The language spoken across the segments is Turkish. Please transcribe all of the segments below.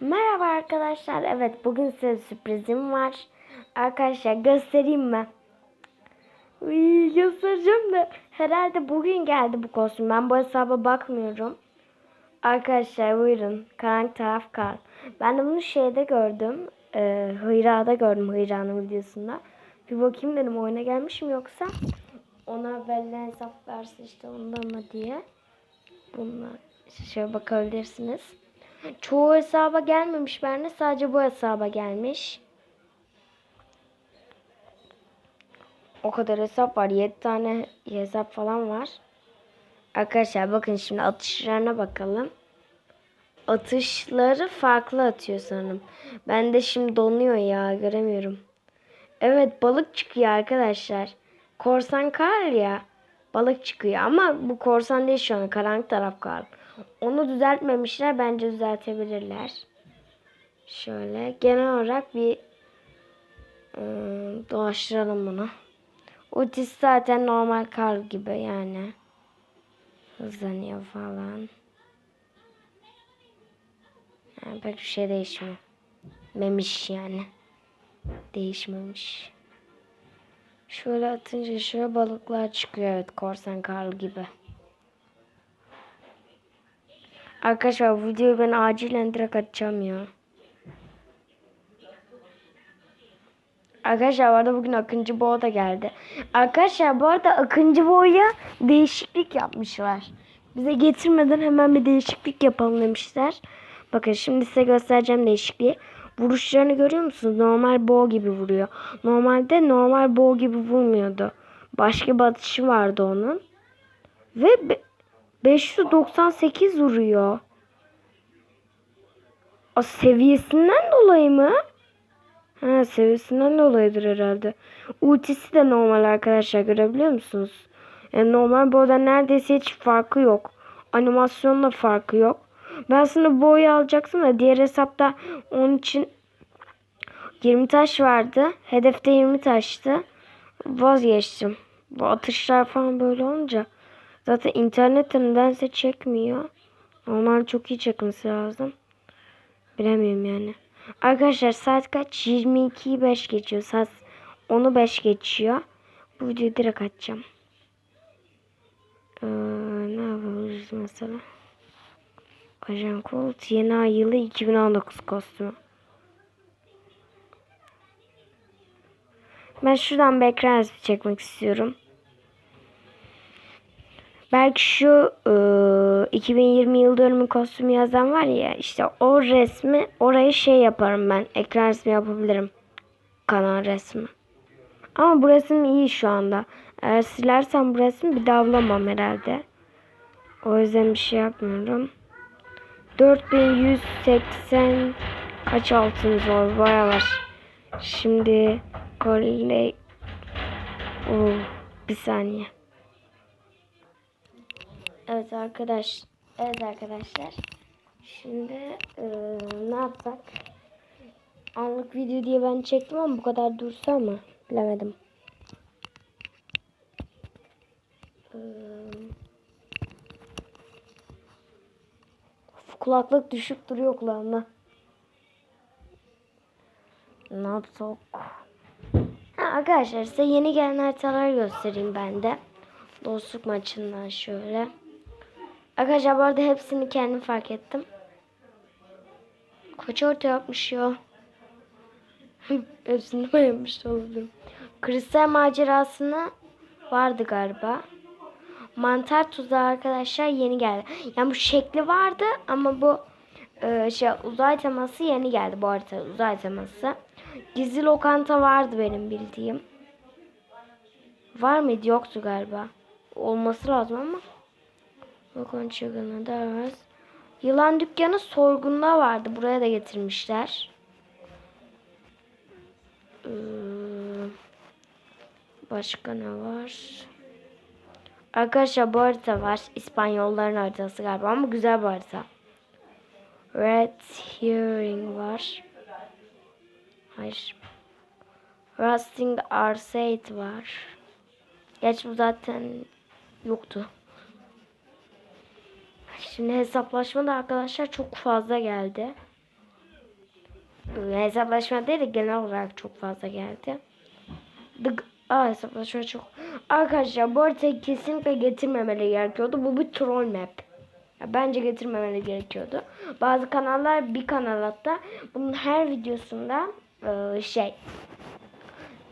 Merhaba arkadaşlar. Evet bugün size sürprizim var. Arkadaşlar göstereyim mi? Uy, göstereceğim de. Herhalde bugün geldi bu kostüm. Ben bu hesaba bakmıyorum. Arkadaşlar buyurun. Karanlık taraf kal. Ben de bunu şeyde gördüm. Ee, Hıyra'da gördüm Hıyra'nın videosunda. Bir bakayım dedim oyuna gelmiş mi yoksa ona verilen hesap versin işte ondan mı diye. Bunlar şöyle bakabilirsiniz. Çoğu hesaba gelmemiş bende. Sadece bu hesaba gelmiş. O kadar hesap var. 7 tane hesap falan var. Arkadaşlar bakın şimdi atışlarına bakalım. Atışları farklı atıyor sanırım. Ben de şimdi donuyor ya göremiyorum. Evet balık çıkıyor arkadaşlar. Korsan Karl ya. Balık çıkıyor ama bu korsan değil şu an. Karanlık taraf Karl. Onu düzeltmemişler. Bence düzeltebilirler. Şöyle genel olarak bir ıı, dolaştıralım bunu. Ultisi zaten normal Karl gibi yani. Hızlanıyor falan. Yani pek bir şey değişmiyor. Memiş yani. Değişmemiş. Şöyle atınca şöyle balıklar çıkıyor. Evet korsan Karl gibi. Arkadaşlar bu videoyu ben acilen direkt açacağım ya. Arkadaşlar bu arada bugün Akıncı Boğa da geldi. Arkadaşlar bu arada Akıncı Boğa'ya değişiklik yapmışlar. Bize getirmeden hemen bir değişiklik yapalım demişler. Bakın şimdi size göstereceğim değişikliği. Vuruşlarını görüyor musunuz? Normal boğa gibi vuruyor. Normalde normal boğa gibi vurmuyordu. Başka bir atışı vardı onun. Ve 598 vuruyor. O seviyesinden dolayı mı? Ha seviyesinden dolayıdır herhalde. Ultisi de normal arkadaşlar görebiliyor musunuz? Yani normal boydan neredeyse hiç farkı yok. Animasyonla farkı yok. Ben aslında boyu alacaktım da diğer hesapta onun için 20 taş vardı. Hedefte 20 taştı. Vazgeçtim. Bu atışlar falan böyle olunca zaten internet nedense çekmiyor. Normal çok iyi çekmesi lazım. Bilemiyorum yani. Arkadaşlar saat kaç? 22'yi 5 geçiyor. Saat 10'u 5 geçiyor. Bu videoyu direkt açacağım. Ee, ne yapabiliriz mesela? Ajan Colt yeni ay yılı 2019 kostümü. Ben şuradan bir ekran çekmek istiyorum. Belki şu e, 2020 yıl dönümü kostümü yazan var ya işte o resmi orayı şey yaparım ben. Ekran resmi yapabilirim. Kanal resmi. Ama bu resim iyi şu anda. Eğer silersem bu resmi bir daha bulamam herhalde. O yüzden bir şey yapmıyorum. 4180 kaç altınız var? Baya var. Şimdi kolye Oo, bir saniye. Evet arkadaş. Evet arkadaşlar. Şimdi eee, ne yapsak? Anlık video diye ben çektim ama bu kadar dursa mı? Bilemedim. Eee, kulaklık düşüp duruyor kulağımda. Ne yapsak? Ha, arkadaşlar size yeni gelen haritalar göstereyim ben de. Dostluk maçından şöyle. Arkadaşlar bu arada hepsini kendim fark ettim. Kaç orta yapmış ya? hepsini ben yapmış olabilirim. Kristal macerasına vardı galiba. Mantar tuzağı arkadaşlar yeni geldi. Yani bu şekli vardı ama bu e, şey uzay teması yeni geldi bu harita uzay teması. Gizli lokanta vardı benim bildiğim. Var mıydı? Yoktu galiba. Olması lazım ama. Bakın çılgınlığı da var. Yılan dükkanı sorgunda vardı. Buraya da getirmişler. Ee, başka ne var? Arkadaşlar bu harita var. İspanyolların haritası galiba ama güzel bir harita. Red Hearing var. Hayır. Rusting Arcade var. Gerçi bu zaten yoktu. Şimdi hesaplaşma da arkadaşlar çok fazla geldi. hesaplaşma değil de genel olarak çok fazla geldi. Aa hesaplaşma çok. Arkadaşlar bu haritayı kesinlikle getirmemeli gerekiyordu. Bu bir troll map. Bence getirmemeli gerekiyordu. Bazı kanallar bir kanal hatta bunun her videosunda e, şey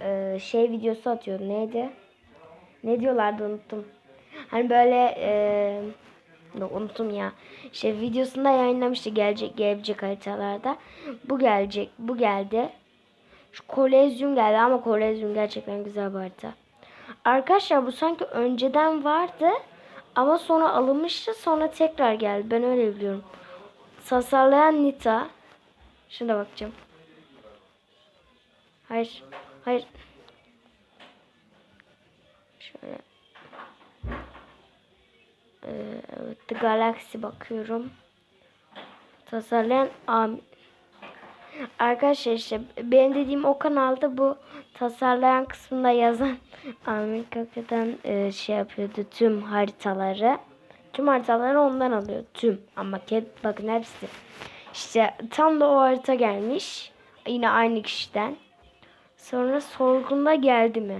e, şey videosu atıyor. Neydi? Ne diyorlardı unuttum. Hani böyle e, yok, unuttum ya. İşte videosunda yayınlamıştı gelecek gelecek haritalarda. Bu gelecek. Bu geldi. Şu Kolezyum geldi ama Kolezyum gerçekten güzel bir harita. Arkadaşlar bu sanki önceden vardı ama sonra alınmıştı sonra tekrar geldi. Ben öyle biliyorum. Tasarlayan Nita. Şuna bakacağım. Hayır. Hayır. Şöyle. Ee, evet, The Galaxy bakıyorum. Tasarlayan Am Arkadaşlar işte benim dediğim o kanalda bu tasarlayan kısmında yazan Amin Kaka'dan e, şey yapıyordu tüm haritaları. Tüm haritaları ondan alıyor tüm ama ke- bakın hepsi. İşte tam da o harita gelmiş. Yine aynı kişiden. Sonra sorgunda geldi mi?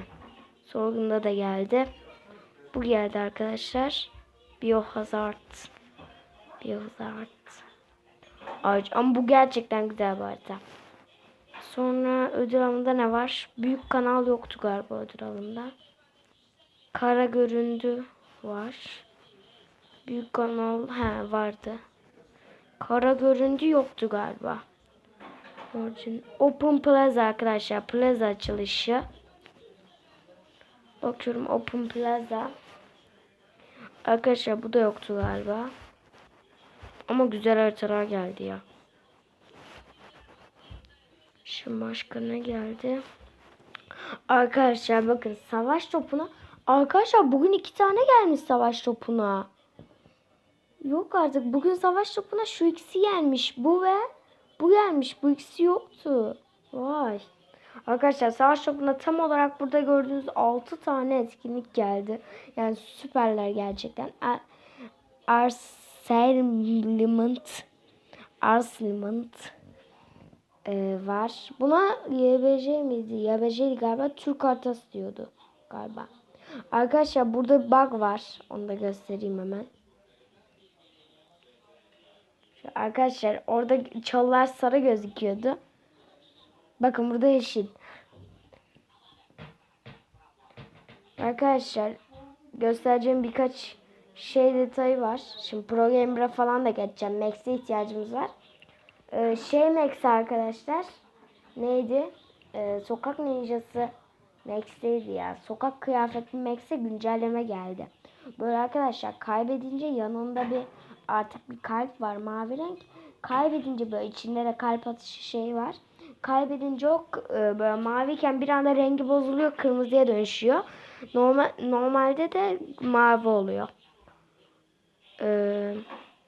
Sorgunda da geldi. Bu geldi arkadaşlar. Biohazard. Biohazard. Ağaç. Ama bu gerçekten güzel bir harita. Sonra ödül alımında ne var? Büyük kanal yoktu galiba ödül alımında. Kara göründü var. Büyük kanal he vardı. Kara göründü yoktu galiba. Origin. Open Plaza arkadaşlar. Plaza açılışı. Bakıyorum Open Plaza. Arkadaşlar bu da yoktu galiba. Ama güzel haritalar geldi ya. Şimdi başka ne geldi? Arkadaşlar bakın savaş topuna. Arkadaşlar bugün iki tane gelmiş savaş topuna. Yok artık bugün savaş topuna şu ikisi gelmiş. Bu ve bu gelmiş. Bu ikisi yoktu. Vay. Arkadaşlar savaş topuna tam olarak burada gördüğünüz 6 tane etkinlik geldi. Yani süperler gerçekten. Er- Arsaliment Arsaliment e, var. Buna YBC miydi? YBC'ydi galiba. Türk haritası diyordu galiba. Arkadaşlar burada bir bug var. Onu da göstereyim hemen. Arkadaşlar orada çalılar sarı gözüküyordu. Bakın burada yeşil. Arkadaşlar göstereceğim birkaç şey detayı var. Şimdi Pro falan da geçeceğim. Max'e ihtiyacımız var. Ee, şey Max arkadaşlar. Neydi? Ee, sokak ninjası Max'teydi ya. Sokak kıyafeti Max'e güncelleme geldi. Böyle arkadaşlar kaybedince yanında bir artık bir kalp var mavi renk. Kaybedince böyle içinde de kalp atışı şey var. Kaybedince o e, böyle maviyken bir anda rengi bozuluyor kırmızıya dönüşüyor. Normal normalde de mavi oluyor. Ee,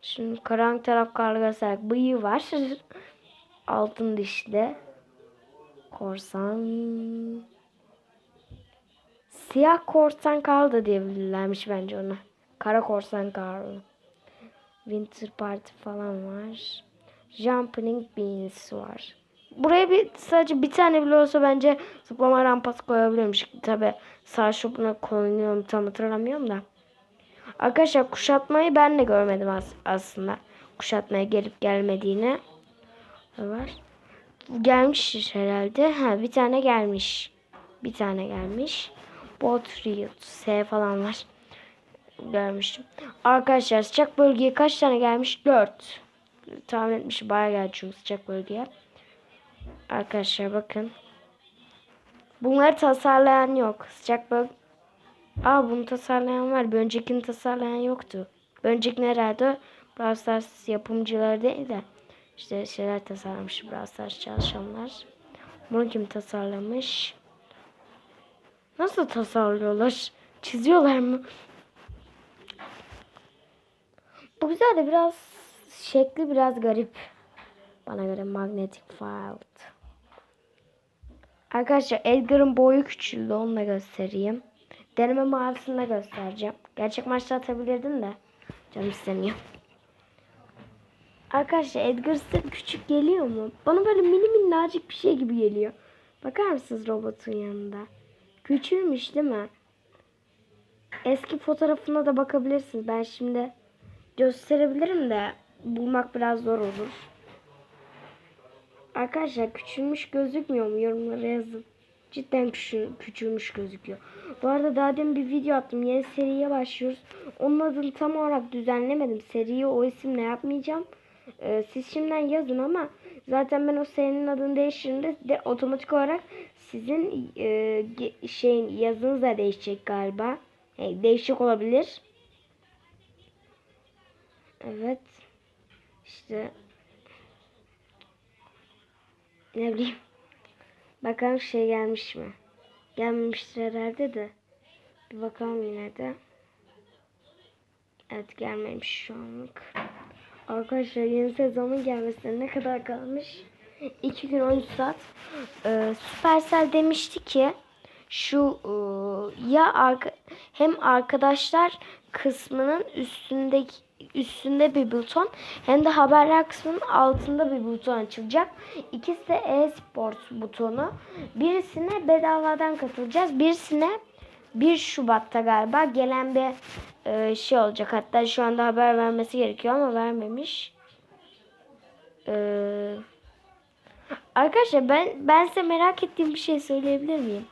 şimdi karanlık taraf kargasak bıyığı var. Altın dişli. Korsan. Siyah korsan Karl da diyebilirlermiş bence ona. Kara korsan Karl. Winter Party falan var. Jumping Beans var. Buraya bir sadece bir tane bile olsa bence zıplama rampası koyabilirmiş. Tabi sağ şopuna koyuyorum tam hatırlamıyorum da. Arkadaşlar kuşatmayı ben de görmedim as aslında. Kuşatmaya gelip gelmediğini. Var. Gelmiş herhalde. Ha bir tane gelmiş. Bir tane gelmiş. Bot Riot S falan var. Görmüştüm. Arkadaşlar sıcak bölgeye kaç tane gelmiş? 4. Tahmin etmişim bayağı geldi çünkü sıcak bölgeye. Arkadaşlar bakın. Bunları tasarlayan yok. Sıcak bölge Aa bunu tasarlayan var. Bir öncekini tasarlayan yoktu. Bir öncekini herhalde Brawl Stars yapımcıları değil de işte şeyler tasarlamış Brawl Stars çalışanlar. Bunu kim tasarlamış? Nasıl tasarlıyorlar? Çiziyorlar mı? Bu güzel de biraz şekli biraz garip. Bana göre Magnetic Field. Arkadaşlar Edgar'ın boyu küçüldü. Onu da göstereyim. Deneme mavisinde göstereceğim. Gerçek maçta atabilirdim de. Canım istemiyor. Arkadaşlar Edgar küçük geliyor mu? Bana böyle mini minnacık bir şey gibi geliyor. Bakar mısınız robotun yanında? Küçülmüş değil mi? Eski fotoğrafına da bakabilirsiniz. Ben şimdi gösterebilirim de bulmak biraz zor olur. Arkadaşlar küçülmüş gözükmüyor mu? Yorumlara yazın. Cidden küçül, küçülmüş gözüküyor. Bu arada daha demin bir video attım. Yeni seriye başlıyoruz. Onun adını tam olarak düzenlemedim. Seriyi o isimle yapmayacağım. Ee, siz şimdiden yazın ama zaten ben o serinin adını değiştirdiğimde de otomatik olarak sizin e, şeyin yazınız da değişecek galiba. Yani değişik olabilir. Evet. İşte ne bileyim. Bakalım şey gelmiş mi? Gelmemiştir herhalde de. Bir bakalım yine de. Evet gelmemiş şu anlık. Arkadaşlar yeni sezonun gelmesine ne kadar kalmış? 2 gün 13 saat. Ee, Supercell demişti ki şu e, ya arka, hem arkadaşlar kısmının üstündeki üstünde bir buton hem de haberler kısmının altında bir buton açılacak. İkisi de e-sports butonu. Birisine bedavadan katılacağız. Birisine 1 Şubat'ta galiba gelen bir e, şey olacak. Hatta şu anda haber vermesi gerekiyor ama vermemiş. Eee Arkadaşlar ben ben size merak ettiğim bir şey söyleyebilir miyim?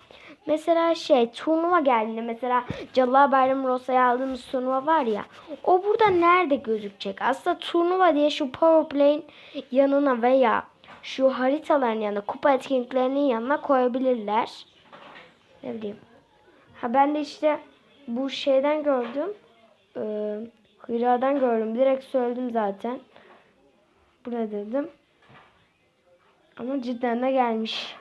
Mesela şey turnuva geldiğinde mesela Cadılar Bayramı Rosa'ya aldığımız turnuva var ya o burada nerede gözükecek? Aslında turnuva diye şu Powerplay'in yanına veya şu haritaların yanına kupa etkinliklerinin yanına koyabilirler. Ne bileyim. Ha ben de işte bu şeyden gördüm. Ee, Hıra'dan gördüm. Direkt söyledim zaten. Bu ne dedim. Ama cidden de gelmiş.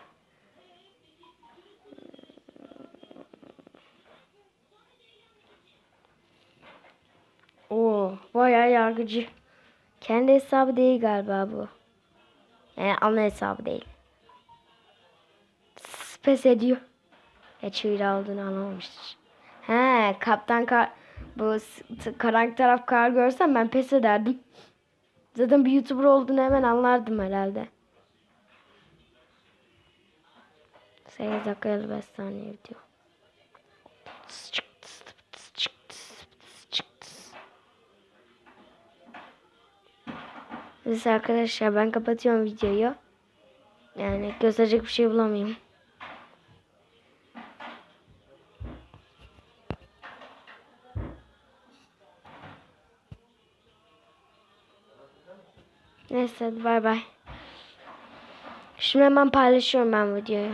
Oo, bayağı yargıcı. Kendi hesabı değil galiba bu. Yani ana hesabı değil. Pes ediyor. Ya çığır aldığını anlamamıştır. He, kaptan kar bu karanlık taraf kar görsem ben pes ederdim. Zaten bir YouTuber olduğunu hemen anlardım herhalde. 8 dakika 55 saniye video. Neyse arkadaşlar ben kapatıyorum videoyu. Yani gösterecek bir şey bulamayayım. Neyse bay bay. Şimdi hemen paylaşıyorum ben videoyu.